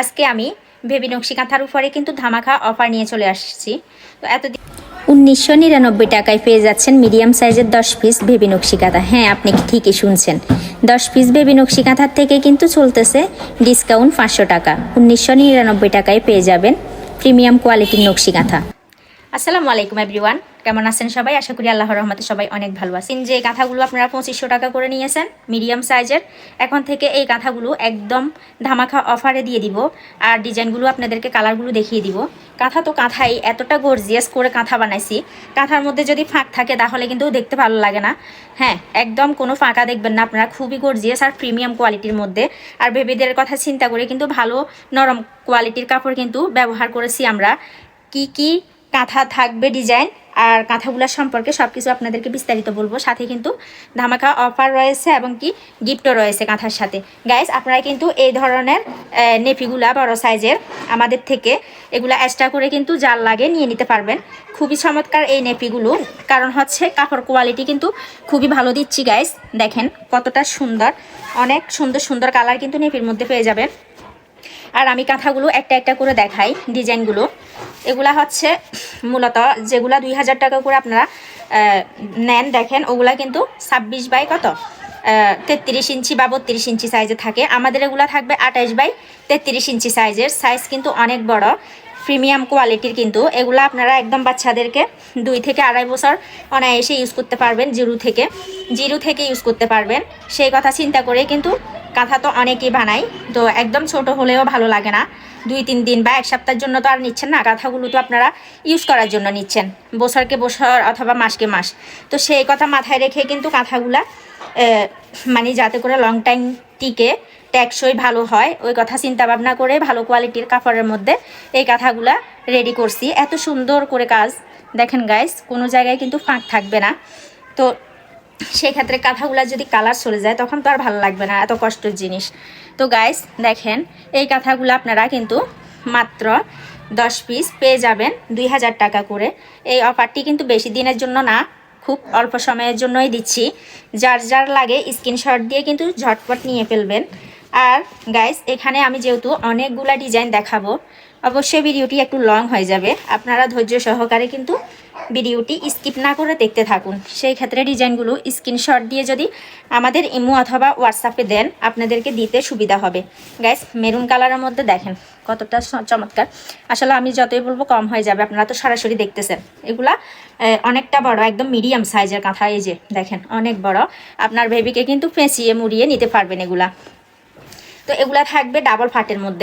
আজকে আমি ভেবি নকশি কাঁথার উপরে কিন্তু ধামাখা অফার নিয়ে চলে আসছি। তো এতদিন উনিশশো নিরানব্বই টাকায় পেয়ে যাচ্ছেন মিডিয়াম সাইজের দশ পিস ভেবি নকশি কাঁথা। হ্যাঁ আপনি ঠিকই শুনছেন। দশ পিস বেবি নকশি কাঁথার থেকে কিন্তু চলতেছে ডিসকাউন্ট পাঁচশো টাকা। উনিশশো নিরানব্বই টাকায় পেয়ে যাবেন প্রিমিয়াম কোয়ালিটির নকশি কাঁথা। আসসালামু আলাইকুম এভরিওয়ান কেমন আছেন সবাই? আশা করি আল্লাহর রহমতে সবাই অনেক ভালো আছেন। যে কাঁথাগুলো আপনারা পঁচিশশো টাকা করে নিয়েছেন মিডিয়াম সাইজের এখন থেকে এই কাঁথাগুলো একদম ধামাখা অফারে দিয়ে দিব আর ডিজাইনগুলো আপনাদেরকে কালারগুলো দেখিয়ে দিব। কাঁথা তো কাঁথাই, এতটা গর্জিয়াস করে কাঁথা বানাইছি। কাঁথার মধ্যে যদি ফাঁক থাকে, তাহলে কিন্তু দেখতে ভালো লাগে না। হ্যাঁ একদম কোনো ফাঁকা দেখবেন না আপনারা, খুবই গর্জিয়াস আর প্রিমিয়াম কোয়ালিটির মধ্যে। আর বেবিদের কথা চিন্তা করে কিন্তু ভালো নরম কোয়ালিটির কাপড় কিন্তু ব্যবহার করেছি আমরা। কি কি কাঁথা থাকবে ডিজাইন আর কাঁথাগুলোর সম্পর্কে সব কিছু আপনাদেরকে বিস্তারিত বলব। সাথে কিন্তু ধামাকা অফার রয়েছে এবং কি গিফটও রয়েছে কাঁথার সাথে। গাইস আপনারা কিন্তু এই ধরনের আহ, নেপিগুলা বড় সাইজের আমাদের থেকে এগুলা এক্সট্রা করে কিন্তু জাল লাগে নিয়ে নিতে পারবেন। খুবই চমৎকার এই নেপিগুলো কারণ হচ্ছে কাপড় কোয়ালিটি কিন্তু খুবই ভালো দিচ্ছি গাইস দেখেন কতটা সুন্দর অনেক সুন্দর সুন্দর কালার কিন্তু নেপির মধ্যে পেয়ে যাবেন। আর আমি কাঁথাগুলো একটা একটা করে দেখাই ডিজাইনগুলো এগুলা হচ্ছে মূলত যেগুলা দুই হাজার টাকা করে আপনারা নেন, দেখেন, ওগুলা কিন্তু ছাব্বিশ বাই কত? তেত্রিশ ইঞ্চি বা বত্রিশ ইঞ্চি সাইজে থাকে। আমাদের এগুলা থাকবে আঠাইশ বাই তেত্রিশ ইঞ্চি সাইজের সাইজ কিন্তু অনেক বড়। প্রিমিয়াম কোয়ালিটির কিন্তু। এগুলো আপনারা একদম বাচ্চাদেরকে দুই থেকে আড়াই বছর অনায়াসে ইউজ করতে পারবেন, জিরো থেকে। জিরু থেকে ইউজ করতে পারবেন। সেই কথা চিন্তা করে কিন্তু কাঁথা তো অনেকেই বানাই তো একদম ছোট হলেও ভালো লাগে না। দুই তিন দিন বা এক সপ্তাহের জন্য তো আর নিচ্ছেন না, কাঁথাগুলো তো আপনারা ইউজ করার জন্য নিচ্ছেন, বছরকে বছর অথবা মাসকে মাস। তো সেই কথা মাথায় রেখে কিন্তু কাঁথাগুলা মানে যাতে করে লং টাইম টিকে, টেকসই ভালো হয়, ওই কথা চিন্তা ভাবনা করে ভালো কোয়ালিটির কাপড়ের মধ্যে এই কাঁথাগুলা রেডি করছি। এত সুন্দর করে কাজ, দেখেন গাইস কোনো জায়গায় কিন্তু ফাঁক থাকবে না। তো সেই ক্ষেত্রে কাঁথাগুলা যদি কালার চলে যায়, তখন তো আর ভালো লাগবে না, এত কষ্টের জিনিস। তো গাইস দেখেন, এই কাঁথাগুলো আপনারা কিন্তু মাত্র দশ পিস পেয়ে যাবেন দুই হাজার টাকা করে। এই অফারটি কিন্তু বেশি দিনের জন্য না, খুব অল্প সময়ের জন্যই দিচ্ছি। যার যার লাগে স্ক্রিনশট দিয়ে কিন্তু ঝটপট নিয়ে ফেলবেন। আর গাইস এখানে আমি যেহেতু অনেকগুলা ডিজাইন দেখাবো অবশ্যই ভিডিওটি একটু লং হয়ে যাবে। আপনারা ধৈর্য সহকারে কিন্তু ভিডিওটি স্কিপ না করে দেখতে থাকুন। সেই ক্ষেত্রে ডিজাইনগুলো স্ক্রিনশট দিয়ে যদি আমাদের ইমো অথবা হোয়াটসঅ্যাপে দেন, আপনাদেরকে দিতে সুবিধা হবে। গ্যাস মেরুন কালারের মধ্যে দেখেন, কতটা চমৎকার। আসলে আমি যতই বলব কম হয়ে যাবে, আপনারা তো সরাসরি দেখতেছেন। এগুলা অনেকটা বড়, একদম মিডিয়াম সাইজের কাঁথা, এই যে দেখেন, অনেক বড়। আপনার বেবিকে কিন্তু ফেঁচিয়ে মুড়িয়ে নিতে পারবেন এগুলা। তো এগুলা থাকবে ডাবল ফাটের মধ্যে।